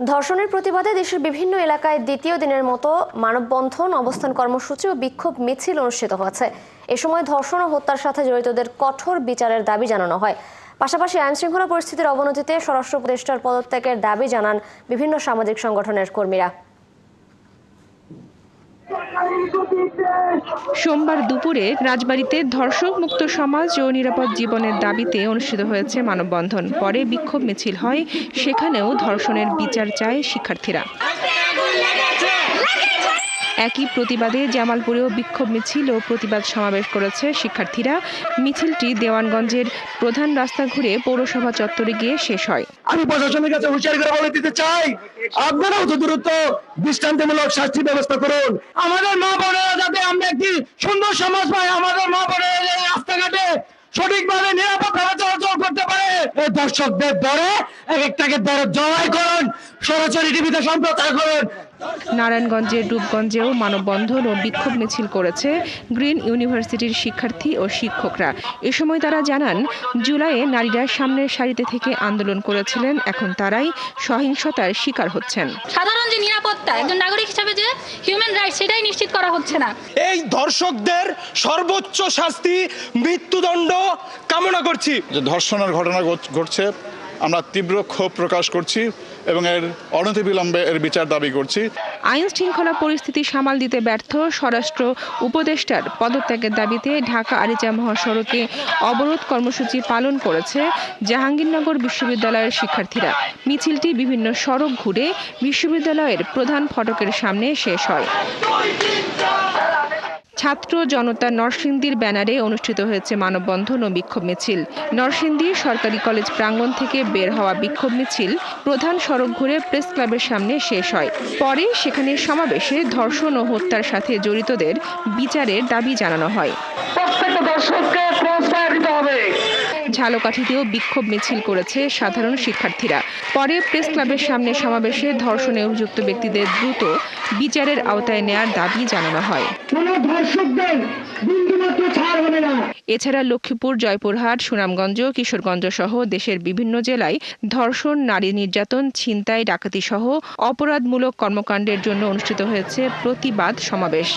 ধর্ষণের প্রতিবাদে দেশের বিভিন্ন এলাকায় দ্বিতীয় দিনের মতো মানববন্ধন, অবস্থান কর্মসূচি ও বিক্ষোভ মিছিল অনুষ্ঠিত হয়েছে। এ সময় ধর্ষণ ও হত্যার সাথে জড়িতদের কঠোর বিচারের দাবি জানানো হয়। পাশাপাশি আইনশৃঙ্খলা পরিস্থিতির অবনতিতে স্বরাষ্ট্র উপদেষ্টার পদত্যাগের দাবি জানান বিভিন্ন সামাজিক সংগঠনের কর্মীরা। সোমবার দুপুরে রাজবাড়িতে ধর্ষক মুক্ত সমাজ ও নিরাপদ জীবনের দাবিতে অনুষ্ঠিত হয়েছে মানববন্ধন। পরে বিক্ষোভ মিছিল হয়, সেখানেও ধর্ষণের বিচার চায় শিক্ষার্থীরা। একই প্রতিবাদে জামালপুরেও বিক্ষোভ মিছিল ও প্রতিবাদ সমাবেশ করেছে শিক্ষার্থীরা। মিছিলটি দেওয়ানগঞ্জের প্রধান রাস্তা ঘুরে পৌরসভা চত্বরে গিয়ে শেষ হয়। আমি প্রশাসনের কাছে হুঁশিয়ারি করে বলে দিতে চাই, আপনারাও তো দ্রুত দৃষ্টান্তমূলক শাস্তি ব্যবস্থা করুন। আমাদের মা বোনেরা যাতে আমরা একটি সুন্দর সমাজ পাই, আমাদের মা বোনেরা রাস্তাঘাটে সঠিকভাবে নিরাপদ চলাচল করতে পারে। এই দর্শকদের দরে এক একটাকে দরে জড়াই করুন, সরাসরি টিভিতে সম্প্রচার করুন। নারায়ণগঞ্জের রূপগঞ্জেও মানববন্ধন ও বিক্ষোভ মিছিল করেছে গ্রিন ইউনিভার্সিটির শিক্ষার্থী ও শিক্ষকরা। এ সময় তারা জানান জুলাইয়ে নারীরা সামনের সারিতে থেকে আন্দোলন করেছিলেন এখন তারাই সহিংসতার শিকার হচ্ছেন। সাধারণ যে নিরাপত্তা একজন নাগরিক হিসাবে যে হিউম্যান রাইট সেটাই নিশ্চিত করা হচ্ছে না। এই ধর্ষকদের সর্বোচ্চ শাস্তি মৃত্যুদণ্ড কামনা করছি। যে ধর্ষণের ঘটনা ঘট- ঘটছে আমরা তীব্র ক্ষোভ প্রকাশ করছি এবং এর অনতিবিলম্বে এর বিচার দাবি করছি। আইন শৃঙ্খলা পরিস্থিতি সামাল দিতে ব্যর্থ স্বরাষ্ট্র উপদেষ্টার পদত্যাগের দাবিতে ঢাকা আরিচা মহাসড়কে অবরোধ কর্মসূচি পালন করেছে জাহাঙ্গীরনগর বিশ্ববিদ্যালয়ের শিক্ষার্থীরা। মিছিলটি বিভিন্ন সড়ক ঘুরে বিশ্ববিদ্যালয়ের প্রধান ফটকের সামনে শেষ হয়। ছাত্র জনতা নরসিংদীর ব্যানারে অনুষ্ঠিত হয়েছে মানববন্ধন ও বিক্ষোভ মিছিল। নরসিংদী সরকারি কলেজ প্রাঙ্গণ থেকে বের হওয়া বিক্ষোভ মিছিল প্রধান সড়ক ঘুরে প্রেস ক্লাবের সামনে শেষ হয়। পরে সেখানে সমাবেশে ধর্ষণ ও হত্যার সাথে জড়িতদের বিচারের দাবি জানানো হয়। ঝালকাঠিতেও বিক্ষোভ মিছিল করেছে সাধারণ শিক্ষার্থীরা। পরে প্রেস ক্লাবের সামনে সমাবেশে ধর্ষণে অভিযুক্ত ব্যক্তিদের দ্রুত বিচারের আওতায় নেয়ার দাবি জানানো হয়। এছাড়া লক্ষ্মীপুর জয়পুরহাট সুনামগঞ্জ কিশোরগঞ্জ সহ দেশের বিভিন্ন জেলায় ধর্ষণ নারী নির্যাতন ছিনতাই ডাকাতি সহ অপরাধমূলক কর্মকাণ্ডের জন্য অনুষ্ঠিত হয়েছে প্রতিবাদ সমাবেশ।